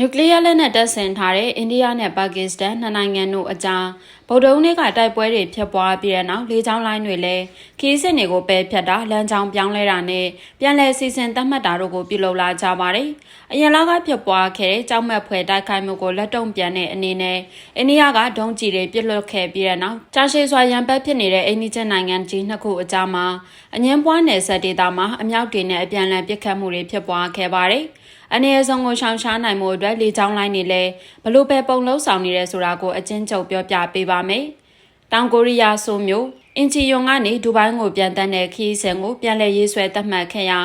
နျူကလ িয়ার လက်နက်တပ်ဆင်ထားတဲ့အိန္ဒိယနဲ့ပါကစ္စတန်နှစ်နိုင်ငံတို့အကြားဗုဒ္ဓဦးနေ့ကတိုက်ပွဲတွေဖြစ်ပွားပြီးတဲ့နောက်လေကြောင်းလိုင်းတွေလည်းခီးစစ်တွေကိုပယ်ဖြတ်တာလမ်းကြောင်းပြောင်းလဲတာနဲ့ပြန်လည်စီစဉ်သတ်မှတ်တာတို့ကိုပြုလုပ်လာကြပါတယ်။အရင်လကဖြစ်ပွားခဲ့တဲ့ကြောက်မက်ဖွယ်တိုက်ခိုက်မှုကိုလက်တုံ့ပြန်တဲ့အနေနဲ့အိန္ဒိယကဒုံးကျည်တွေပစ်လွှတ်ခဲ့ပြီးတဲ့နောက်ကြာရှည်စွာရန်ပတ်ဖြစ်နေတဲ့အိန္ဒိချင်းနိုင်ငံကြီးနှစ်ခုအကြားမှာအငင်းပွားနယ်စပ်ဒေသမှာအမြောက်တွေနဲ့အပြန်အလှန်ပစ်ခတ်မှုတွေဖြစ်ပွားခဲ့ပါတယ်။ အနေအဆုံးကိုရှောင်ရှားနိုင်မှုအတွက်လေကြောင်းလိုင်းတွေလည်းဘလို့ပဲပုံလုံးဆောင်နေရဲဆိုတာကိုအချင်းချုပ်ပြောပြပေးပါမယ်။ တောင်ကိုရီးယားဆိုမျိုးအင်ချီယွန်ကနေဒူဘိုင်းကိုပြန်တန်းတဲ့ခီးစဉ်ကိုပြန်လည်ရေးဆွဲသတ်မှတ်ခဲ့ရာ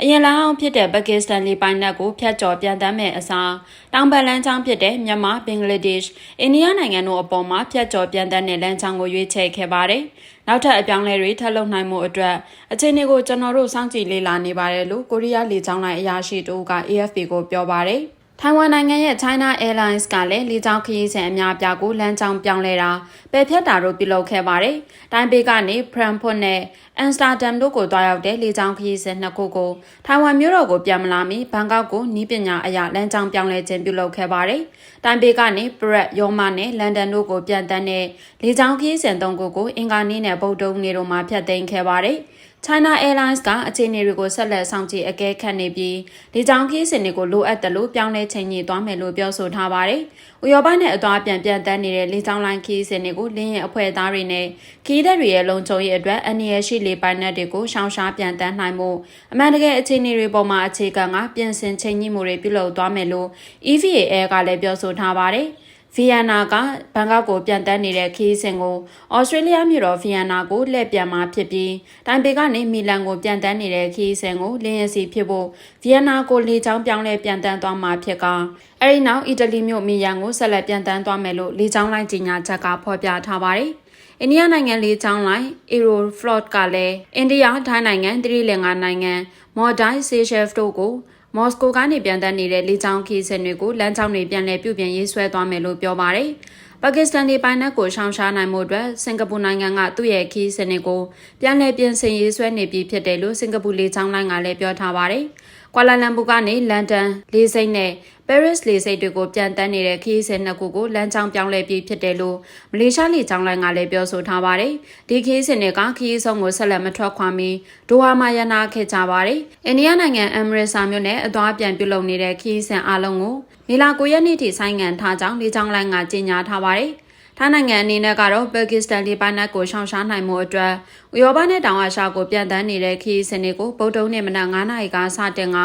အရင်လောင်းဖြစ်တဲ့ပါကစ္စတန်လေပိုင်နက်ကိုဖျက်ကျော်ပြန်တန်းမဲ့အစားတောင်ဘက်လမ်းကြောင်းဖြစ်တဲ့မြန်မာဘင်္ဂလားဒေ့ရှ်အိန္ဒိယနိုင်ငံတို့အပေါ်မှာဖျက်ကျော်ပြန်တန်းတဲ့လမ်းကြောင်းကိုရွေးချယ်ခဲ့ပါတယ်။နောက်ထပ်အပြောင်းလဲတွေထပ်လုပ်နိုင်မှုအတွက်အခြေအနေကိုကျွန်တော်တို့စောင့်ကြည့်လေ့လာနေပါတယ်လို့ကိုရီးယားလေကြောင်းလိုင်းအရာရှိတို့က AFP ကိုပြောပါတယ်။ ထိုင်ဝမ်နိုင်ငံရဲ့ China Airlines ကလည်းလေကြောင်းခရီးစဉ်အများပြားကိုလမ်းကြောင်းပြောင်းလဲတာပယ်ဖျက်တာတို့ပြုလုပ်ခဲ့ပါတယ်။တိုင်ပေကနေ Frankfurt နဲ့ Amsterdam တို့ကိုတွားရောက်တဲ့လေကြောင်းခရီးစဉ်နှစ်ခုကိုထိုင်ဝမ်မြို့တော်ကိုပြန်မလာမီဘန်ကောက်ကိုနီးပညာအရာလမ်းကြောင်းပြောင်းလဲခြင်းပြုလုပ်ခဲ့ပါတယ်။တိုင်ပေကနေ Pratt ယောမနဲ့လန်ဒန်တို့ကိုပြန်တန်းတဲ့လေကြောင်းခရီးစဉ်သုံးခုကိုအင်္ဂါနေ့နဲ့ဗုဒ္ဓဟူးနေ့တို့မှာဖျက်သိမ်းခဲ့ပါတယ်။ China Airlines ကအခြေအနေတွေကိုဆက်လက်ဆောင်ကြည့်အကဲခတ်နေပြီးဒီကြောင်ခီးစဉ်တွေကိုလိုအပ်တယ်လို့ပြောင်းလဲချိန်ညှိသွားမယ်လို့ပြောဆိုထားပါတယ်။ဥရောပနဲ့အသွားပြန်ပြန်တန်းနေတဲ့လေကြောင်းလိုင်းခီးစဉ်တွေကိုလင်းရဲ့အဖွဲ့သားတွေနဲ့ခီးတဲ့တွေရဲ့လုံခြုံရေးအတွက်အနည်းရှိလေပိုင်နက်တွေကိုရှောင်ရှားပြန်တန်းနိုင်မှုအမှန်တကယ်အခြေအနေတွေပေါ်မှာအခြေခံကပြင်ဆင်ချိန်ညှိမှုတွေပြုလုပ်သွားမယ်လို့ EVA Air ကလည်းပြောဆိုထားပါတယ်။ ဗီယန်နာကဘန်ကောက်ကိုပြန်တက်နေတဲ့ခီးစဉ်ကိုဩစတြေးလျမြို့တော်ဗီယန်နာကိုလှည့်ပြန်มาဖြစ်ပြီးတိုင်ပေကနေမီလန်ကိုပြန်တက်နေတဲ့ခီးစဉ်ကိုလင်းရစီဖြစ်ဖို့ဗီယန်နာကိုလေကြောင်းပြောင်းလဲပြန်တန်းသွားမှာဖြစ်ကအဲဒီနောက်အီတလီမြို့မီယန်ကိုဆက်လက်ပြန်တန်းသွားမယ်လို့လေကြောင်းလိုင်းကြီးညာချက်ကဖော်ပြထားပါတယ်အိန္ဒိယနိုင်ငံလေးချောင်းလိုက် Aeroflot ကလည်းအိန္ဒိယထိုင်းနိုင်ငံသီရိလင်္ကာနိုင်ငံမော်ဒိုင်းဆေရှယ်ဖ်တို့ကို မော်စကိုကနေပြန်တက်နေတဲ့လေကြောင်းခီးစဉ်တွေကိုလမ်းကြောင်းတွေပြန်လည်ပြုပြင်ရေးဆွဲသွားမယ်လို့ပြောပါတယ်။ပါကစ္စတန်ဒီပိုင်နက်ကိုရှောင်ရှားနိုင်မှုအတွက်စင်ကာပူနိုင်ငံကသူ့ရဲ့ခီးစဉ်တွေကိုပြန်လည်ပြင်ဆင်ရေးဆွဲနေပြီဖြစ်တယ်လို့စင်ကာပူလေကြောင်းလိုင်းကလည်းပြောထားပါတယ်။ ကွာလာလမ်ပူကနေလန်ဒန်လေဆိပ်နဲ့ပဲရစ်လေဆိပ်တွေကိုပြန်တန်းနေတဲ့ခရီးစဉ်နှစ်ခုကိုလမ်းကြောင်းပြောင်းလဲပြီးဖြစ်တယ်လို့မလေးရှားလေကြောင်းလိုင်းကလည်းပြောဆိုထားပါတယ်။ဒီခရီးစဉ်တွေကခရီးဆုံးကိုဆက်လက်မထွက်ခွာမီဒိုဟာမှာရနာခဲ့ကြပါတယ်။အိန္ဒိယနိုင်ငံအမရစ်ဆာမြို့နယ်အသွားပြန်ပြုလုပ်နေတဲ့ခရီးစဉ်အလုံးကိုမေလာ9ရက်နေ့ထိဆိုင်းငံ့ထားကြောင်းလေကြောင်းလိုင်းကကြေညာထားပါတယ်။ ထိုင်းနိုင်ငံအနေနဲ့ကတော့ပါကစ္စတန်လေပိုင်နက်ကိုရှောင်ရှားနိုင်မှုအတွက်ဥရောပနဲ့တောင်အာရှကိုပြန်တန်းနေတဲ့ခီးစနစ်ကိုဗုဒ္ဓဟူးနေ့မနက်9:00နာရီကစတင်က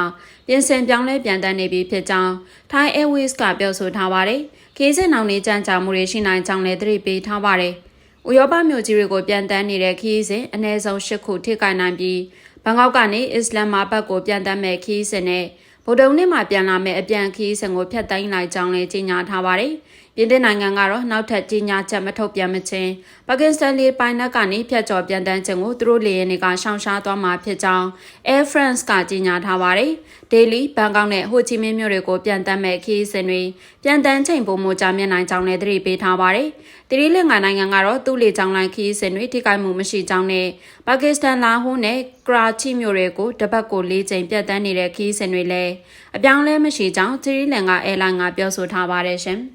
ပြင်ဆင်ပြောင်းလဲပြန်တန်းနေပြီဖြစ်ကြောင်း Thai Airways ကပြောဆိုထားပါတယ်။ခီးစင်အောင်နေကြံကြမှုတွေရှိနိုင်ကြောင်းလည်းသတိပေးထားပါတယ်။ဥရောပမြို့ကြီးတွေကိုပြန်တန်းနေတဲ့ခီးစဉ်အနည်းဆုံး၈ခုထိခိုက်နိုင်ပြီးဘန်ကောက်ကနေအစ္စလမ်မာဘတ်ကိုပြန်တန်းမဲ့ခီးစဉ်နဲ့ဗုဒ္ဓဟူးနေ့မှာပြန်လာမယ့်အပြန်ခီးစဉ်ကိုဖျက်သိမ်းလိုက်ကြောင်းလည်းကြေညာထားပါတယ်။ ပြင်သစ်နိုင်ငံကတော့နောက်ထပ်ကြီးညာချက်မထုတ်ပြန်မချင်းပါကစ္စတန်လေပိုင်နက်ကနေဖျက်ကျော်ပြန်တန်းခြင်းကိုသူတို့လေယာဉ်တွေကရှောင်ရှားသွားမှာဖြစ်ကြောင်း Air France ကကြေညာထားပါတယ်။ Delhi, Bangkok နဲ့ဟိုချီမင်းမြို့တွေကိုပြန်တန်းမဲ့ခီးစဉ်တွေပြန်တန်းချိန်ပုံမကြမြင့်နိုင်ကြောင်းလည်းသတိပေးထားပါတယ်။တိရိလင်္ကာနိုင်ငံကတော့သူ့လေကြောင်းလိုင်းခီးစဉ်တွေထိခိုက်မှုမရှိကြောင်းနဲ့ပါကစ္စတန်လာဟိုးနဲ့ကရာချီမြို့တွေကိုတပတ်ကို၄ချိန်ပြတ်တန်းနေတဲ့ခီးစဉ်တွေလည်းအပြောင်းလဲမရှိကြောင်းတိရိလင်္ကာအဲလိုင်းကပြောဆိုထားပါတယ်ရှင်။